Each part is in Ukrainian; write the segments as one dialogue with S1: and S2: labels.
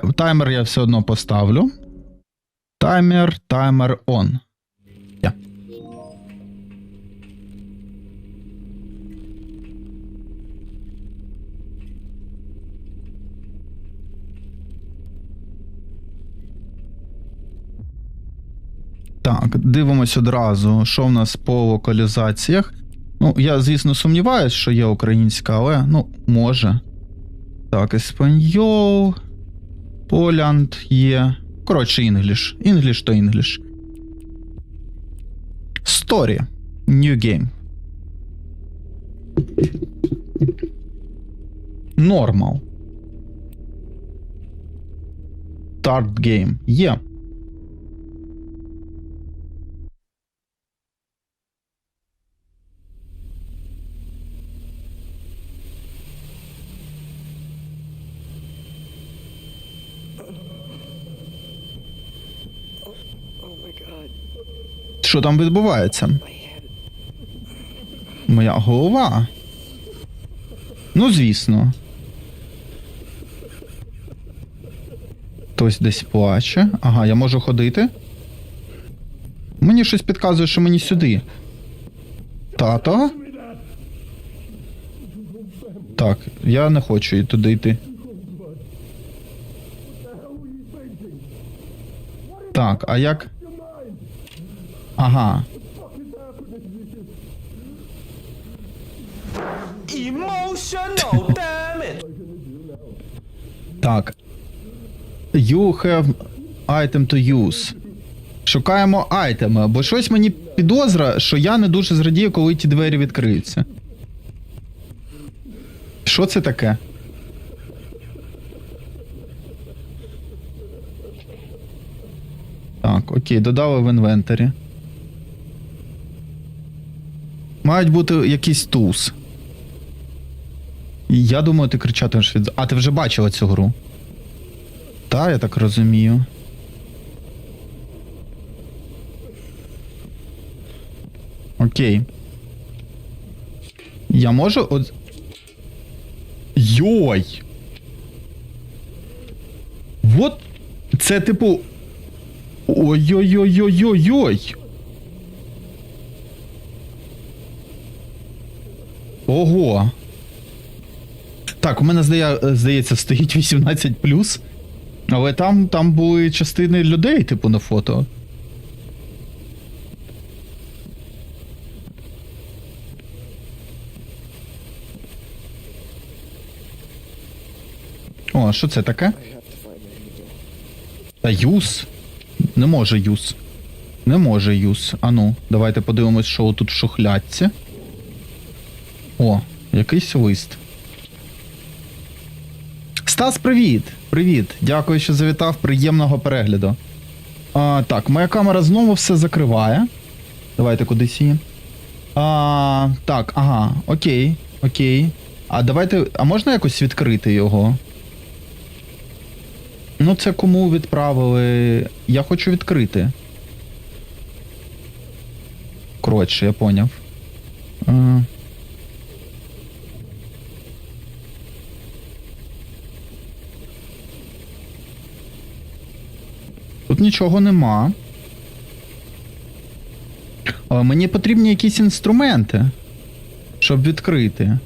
S1: Таймер я все одно поставлю. Таймер, таймер. Я. Так, дивимось одразу, що в нас по локалізаціях. Ну, я, звісно, сумніваюся, що є українська, але ну, може. Так, Еспаньол. Полянд є. Коротше, інгліш. Інгліш то інгліш. Story. New game. Normal. Start game. Є. Що там відбувається? Моя голова. Ну, звісно. Хтось десь плаче. Ага, я можу ходити. Мені щось підказує, що мені сюди. Тато? Так, я не хочу туди йти. Так, а як. Ага.
S2: Emotional damage.
S1: Так. You have item to use. Шукаємо айтеми, бо щось мені підозра, що я не дуже зрадію, коли ті двері відкриються. Що це таке? Так, окей, додали в інвентарі. Мають бути якісь туз. Я думаю, ти кричатимеш від. А ти вже бачила цю гру? Та, я так розумію. Окей. Я можу от. Йой! Вот. Це типу. Ой-ой-ой-ой-ой-ой! Ого! Так, у мене здає, здається, стоїть 18 але там, там були частини людей, типу, на фото. О, що це таке? Та юз? Не може юз. Не може юз. Ану, давайте подивимось, що тут в шухлядці. О, якийсь лист. Стас, привіт! Привіт! Дякую, що завітав. Приємного перегляду. А, так, моя камера знову все закриває. Давайте кудись її. А, так, ага, окей, окей. А давайте. А можна якось відкрити його? Ну, це кому відправили. Я хочу відкрити. Коротше, я поняв. Е, нічого нема. Але мені потрібні якісь інструменти, щоб відкрити.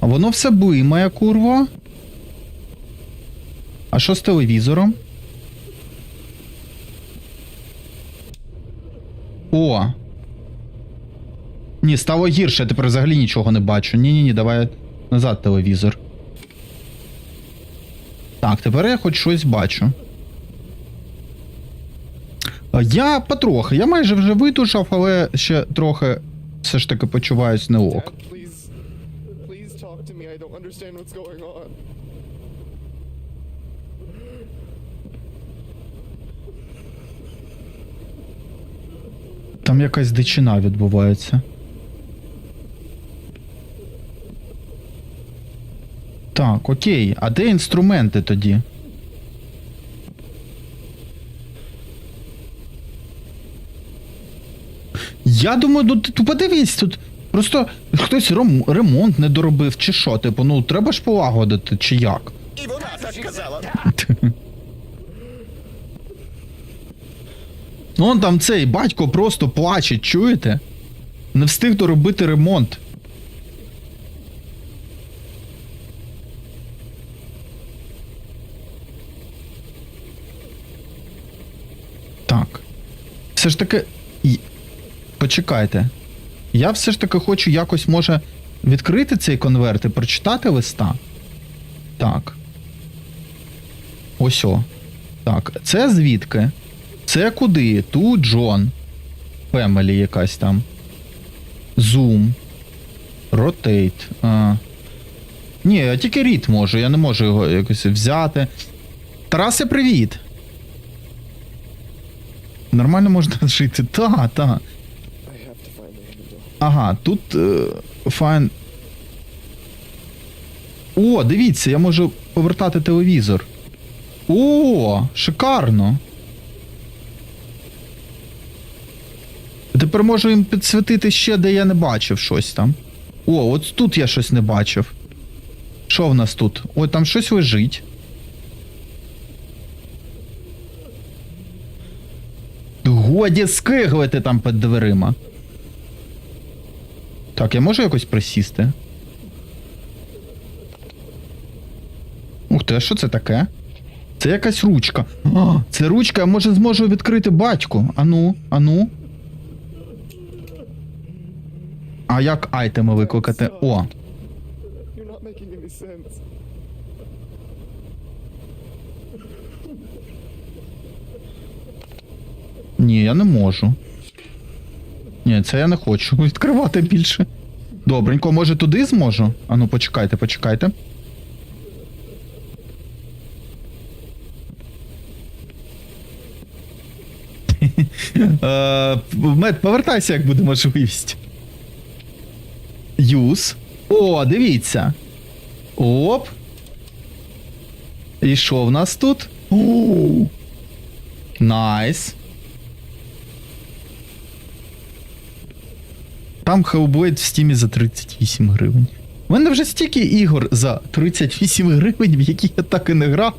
S1: А воно все блимає, курва. А що з телевізором? О. Ні, стало гірше, я тепер взагалі нічого не бачу. Ні-ні-ні, давай назад телевізор. Так, тепер я хоч щось бачу. Я потрохи, я майже вже витушав, але ще трохи все ж таки почуваюсь не ок. Там якась дичина відбувається. Так, окей. А де інструменти тоді? Я думаю, ну ти подивись, тут просто хтось ром- ремонт не доробив, чи що, типу, ну треба ж полагодити, чи як.
S3: І вона так казала.
S1: Ну, он там цей батько просто плаче, чуєте? Не встиг доробити ремонт. Так. Все ж таки. Почекайте. Я все ж таки хочу якось, може, відкрити цей конверт і прочитати листа. Так. Ось о. Так, це звідки? Це куди? Тут Джон. Фемелі якась там. Zoom. Rotate. А. Ні, я тільки рід можу, я не можу його якось взяти. Тарасе, привіт! Нормально можна жити. Та, та.
S3: I have to find the handle.
S1: Ага, тут е, файн. О, дивіться, я можу повертати телевізор. О, шикарно. Тепер можу їм підсвітити ще, де я не бачив щось там. О, от тут я щось не бачив. Що в нас тут? Ой, там щось лежить. Годі скиглити там під дверима. Так, я можу якось присісти? Ух ти, а що це таке? Це якась ручка. А, це ручка, я може зможу відкрити батьку. Ану, ану. А як айтеми викликати? О, ні, я не можу. Ні, це я не хочу відкривати більше. Добренько, може туди зможу? Ану, почекайте, почекайте. Е, Мед, повертайся, як буде можливість. Юз. О, дивіться. Оп. І що в нас тут? Найс. Там Hellblade в стімі за 38 гривень. У мене вже стільки ігор за 38 гривень, в які я так і не грав.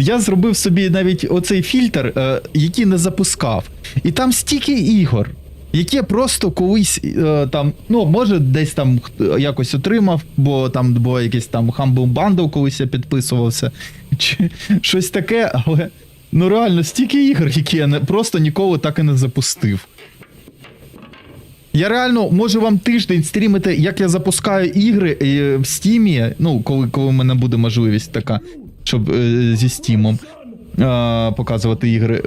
S1: Я зробив собі навіть оцей фільтр, е, який не запускав. І там стільки ігор, які я просто колись е, там, ну, може, десь там якось отримав, бо там було якийсь там Humble Bundle, колись я підписувався. Чи щось таке, але ну реально стільки ігор, які я не, просто ніколи так і не запустив. Я реально можу вам тиждень стрімити, як я запускаю ігри е, в стімі. Ну, коли, коли в мене буде можливість така, щоб е, зі стімом е, показувати ігри.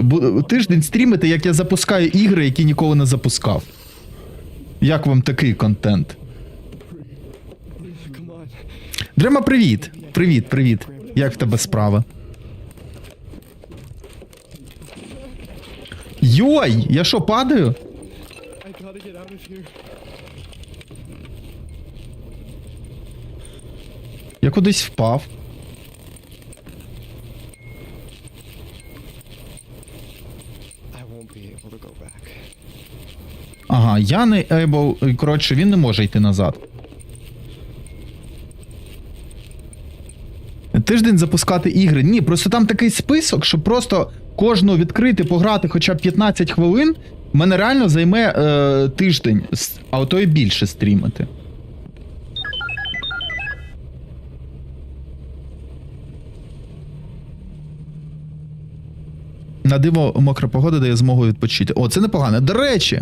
S1: Тиждень стрімити, як я запускаю ігри, які ніколи не запускав. Як вам такий контент? Дрема, привіт! Привіт, привіт. Як в тебе справа? Йой! Я що, падаю? Я кудись впав. Ага, я не able. Коротше, він не може йти назад. Тиждень запускати ігри. Ні, просто там такий список, що просто кожну відкрити, пограти хоча б 15 хвилин, мене реально займе е, тиждень, а то і більше стрімити. На диво мокра погода дає змогу відпочити. О, це непогано. До речі,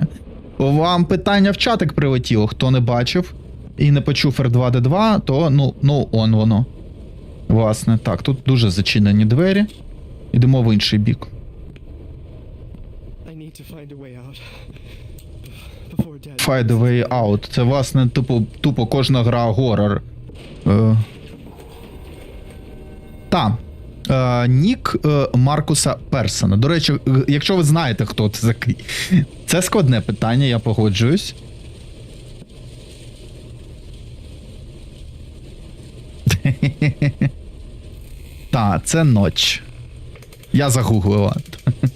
S1: вам питання в чатик прилетіло. Хто не бачив і не почув R2D2, то ну, ну он воно. Власне, так, тут дуже зачинені двері. Йдемо в інший бік.
S3: Find a way out.
S1: Це, власне, тупо, тупо кожна гра горор. Е... Та. Е, нік е, Маркуса Персона. До речі, е, якщо ви знаєте, хто це такий. Це складне питання, я погоджуюсь. Та, це ноч. Я загуглила.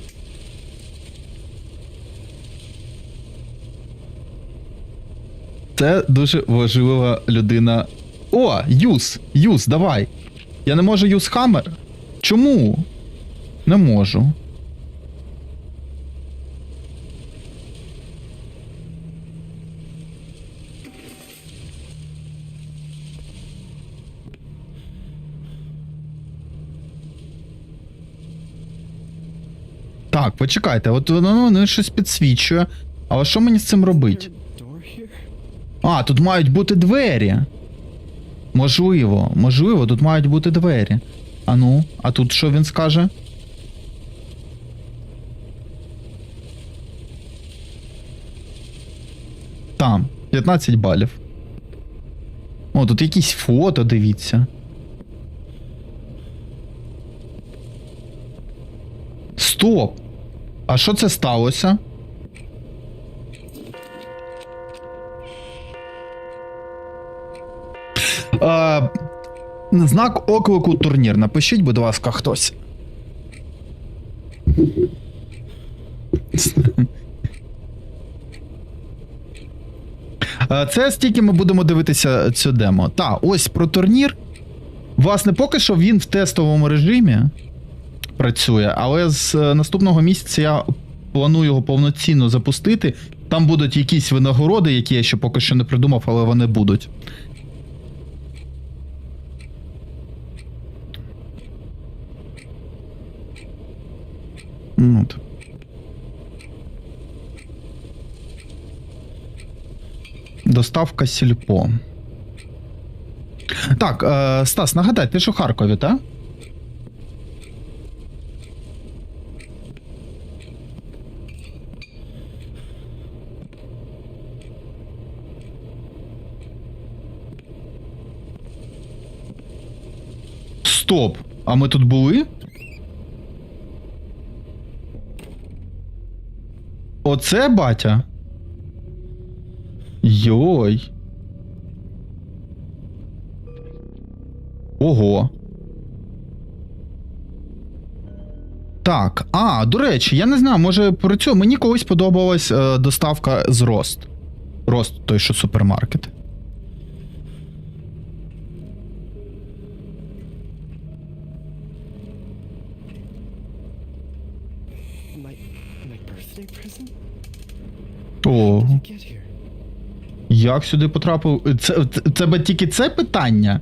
S1: Це дуже важлива людина. О, Юс! Юс, давай. Я не можу use hammer? Чому? Не можу. Так, почекайте, от воно воно щось підсвічує. Але що мені з цим робити? А, тут мають бути двері. Можливо, можливо, тут мають бути двері. А ну, а тут що він скаже? Там, 15 балів. О, тут якісь фото, дивіться. Стоп! А що це сталося? Знак оклику турнір. Напишіть, будь ласка, хтось. Е, Це стільки ми будемо дивитися цю демо. Та, ось про турнір. Власне, поки що він в тестовому режимі працює, але з е, наступного місяця я планую його повноцінно запустити. Там будуть якісь винагороди, які я ще поки що не придумав, але вони будуть. Ну, Доставка сільпо. Так, е, Стас, нагадай, ти ж у Харкові, так? Стоп! А ми тут були? Оце батя? Йой. Ого. Так, а, до речі, я не знаю, може про цю мені колись подобалась е, доставка з Рост. Рост, той, що супермаркет. Як сюди потрапив? Це, це, це тільки це питання?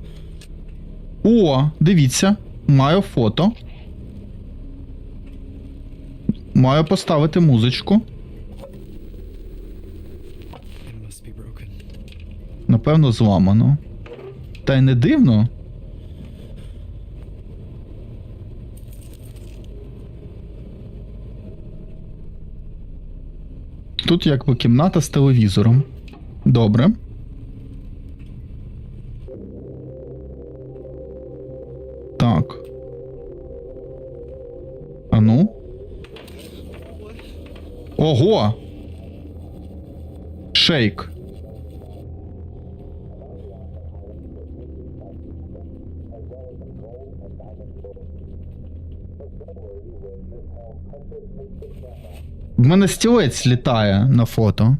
S1: О, дивіться, маю фото. Маю поставити музичку. Напевно, зламано. Та й не дивно. Тут якби кімната з телевізором. Добре. Так. Ну. Ого! Шейк. В мене стілець літає на фото.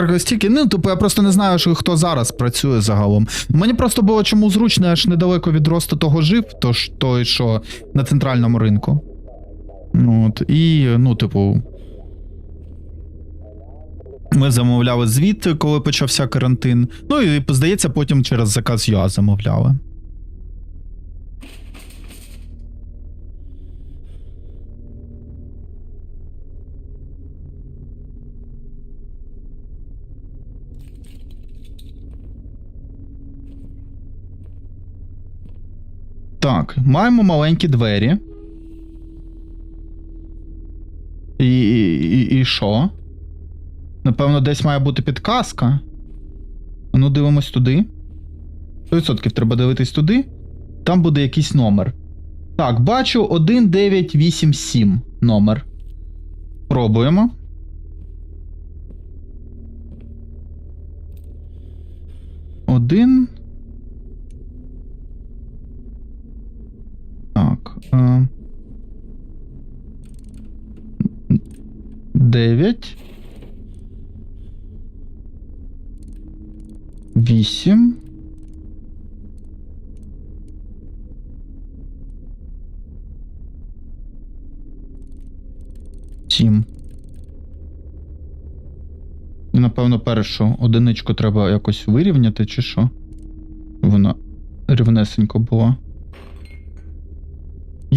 S1: Харків стільки, ну типу, я просто не знаю, що хто зараз працює загалом. Мені просто було чому зручно, аж недалеко від росту того жив, тож той, що на центральному ринку. Ну, От, і, ну, типу. Ми замовляли звідти, коли почався карантин. Ну і здається, потім через заказ ЮА замовляли. Так, маємо маленькі двері. І, і, і, що? Напевно, десь має бути підказка. Ну, дивимось туди. 100% треба дивитись туди. Там буде якийсь номер. Так, бачу 1987 номер. Пробуємо. Один. 9. 8. Сім. І, напевно, першу одиничку треба якось вирівняти, чи що? Вона рівнесенько була.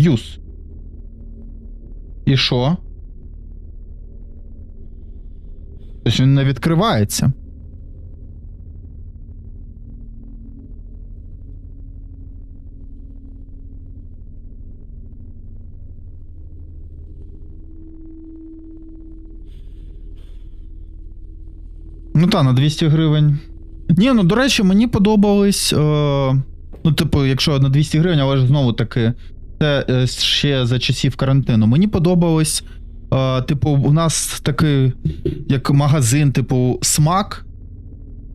S1: Юс. І що? Тобто він не відкривається. Ну та, на 200 гривень. Ні, ну до речі, мені подобались. Е, ну, типу, якщо на 200 гривень, але ж знову таки, це е, ще за часів карантину. Мені подобалось. Е, типу, у нас такий, як магазин, типу, смак.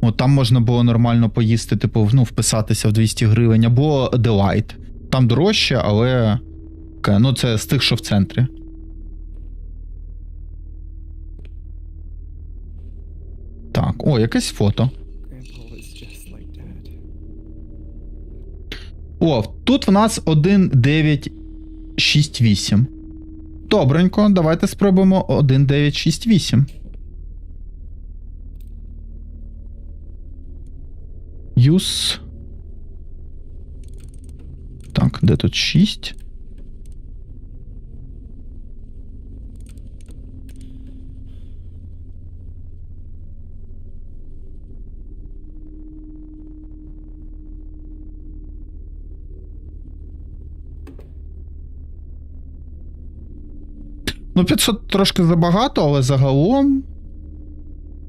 S1: От там можна було нормально поїсти, типу, ну, вписатися в 200 гривень, або Delight. Там дорожче, але. Ну, це з тих, що в центрі. Так, о, якесь фото. О, тут в нас 1968. Добренько, давайте спробуємо 1968. Use. Так, де тут 6? Ну, 500 трошки забагато, але загалом.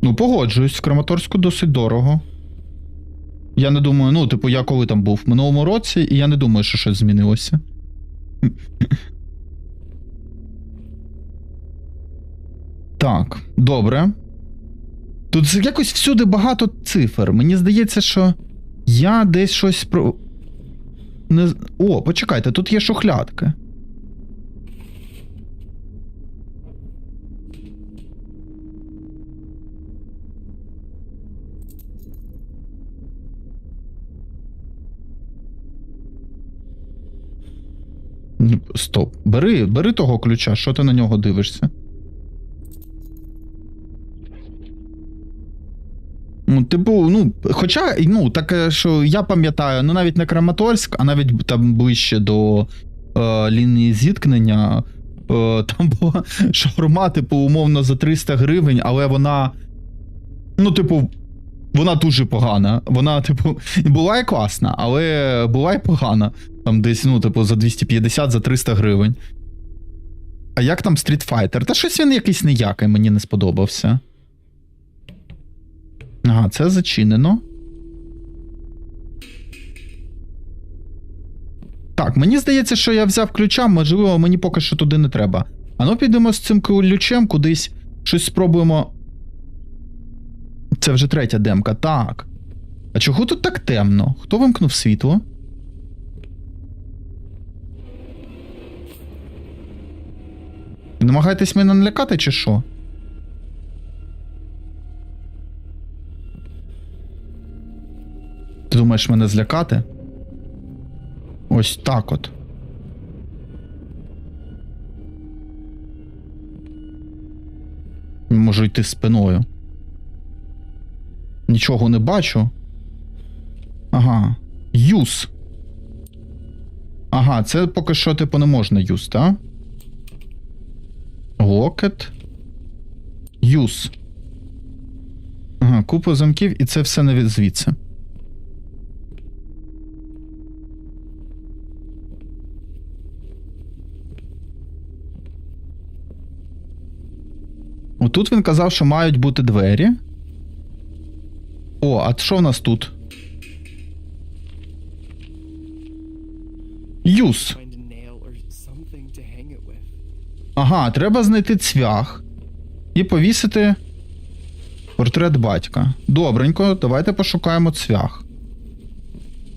S1: Ну, погоджуюсь, в Краматорську досить дорого. Я не думаю, ну, типу, я коли там був в минулому році, і я не думаю, що щось змінилося. Так, добре. Тут якось всюди багато цифр. Мені здається, що я десь щось про. Не... О, почекайте, тут є шухлядки. Ну, Стоп. Бери, бери того ключа, що ти на нього дивишся? Ну, типу, ну, хоча, ну, таке, що я пам'ятаю, ну навіть не Краматорськ, а навіть там ближче до е, лінії зіткнення. Е, там була шаурма, типу, умовно, за 300 гривень, але вона. Ну, типу, вона дуже погана. Вона, типу, була і класна, але була і погана. Там десь, ну, типу, за 250, за 300 гривень. А як там Street Fighter? Та щось він якийсь ніякий, мені не сподобався. Ага, це зачинено. Так, мені здається, що я взяв ключа, можливо, мені поки що туди не треба. А ну підемо з цим ключем кудись щось спробуємо. Це вже третя демка, так. А чого тут так темно? Хто вимкнув світло? Намагаєтесь мене налякати, чи що? Ти думаєш мене злякати? Ось так от. Можу йти спиною. Нічого не бачу. Ага. Юз. Ага, це поки що, типу, не можна юз, так? Локет. Юз. Ага, купа замків, і це все не від звідси. Отут він казав, що мають бути двері. О, а що в нас тут? Юз. Ага, треба знайти цвях і повісити портрет батька. Добренько, давайте пошукаємо цвях.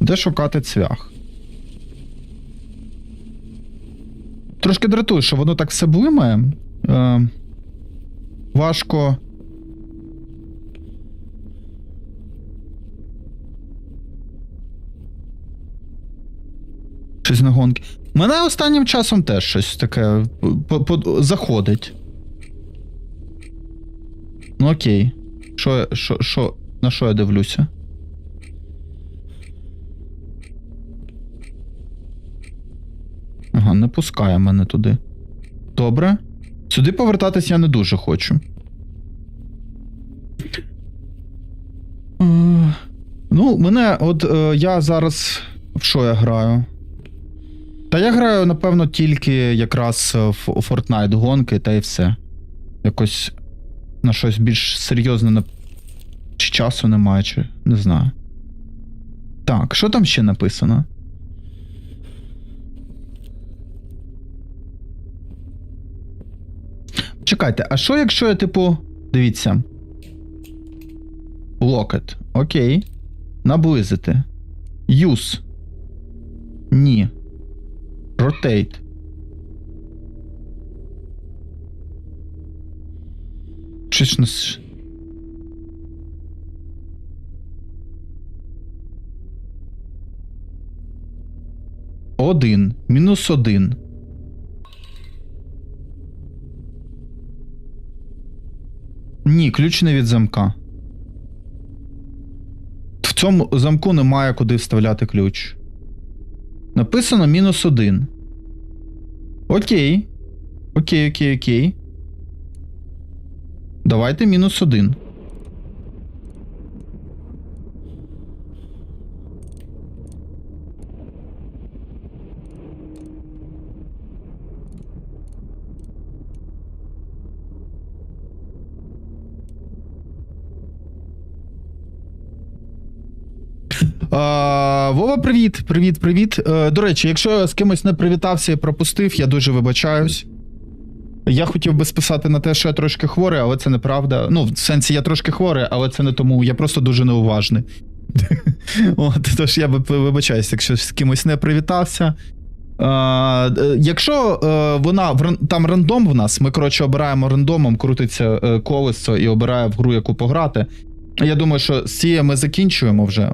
S1: Де шукати цвях? Трошки дратую, що воно так все блимає. Е, Важко. Щось на гонки. Мене останнім часом теж щось таке по- заходить. Ну окей. Що, що, що, на що я дивлюся? Ага, не пускає мене туди. Добре. Сюди повертатись я не дуже хочу. Е, Ну, мене, от е, я зараз. В що я граю? Та я граю, напевно, тільки якраз е, в Fortnite гонки, та й все. Якось на щось більш серйозне на... чи часу немає, чи не знаю. Так, що там ще написано? Чекайте, а що якщо я, типу, дивіться. Локет. Окей. Наблизити. Use. Ні. Rotate. Щось не... Один. Мінус один. Ні, ключ не від замка. В цьому замку немає куди вставляти ключ. Написано мінус один. Окей. Окей, окей, окей. Давайте мінус 1. Вова, привіт, привіт, привіт. Е, До речі, якщо я з кимось не привітався і пропустив, я дуже вибачаюсь. Я хотів би списати на те, що я трошки хворий, але це неправда. Ну, в сенсі, я трошки хворий, але це не тому. Я просто дуже неуважний. От, тож я би вибачаюся, якщо з кимось не привітався. Е, якщо е, вона там рандом в нас, ми коротше обираємо рандомом, крутиться е, колесо і обирає в гру, яку пограти. Я думаю, що з цією ми закінчуємо вже.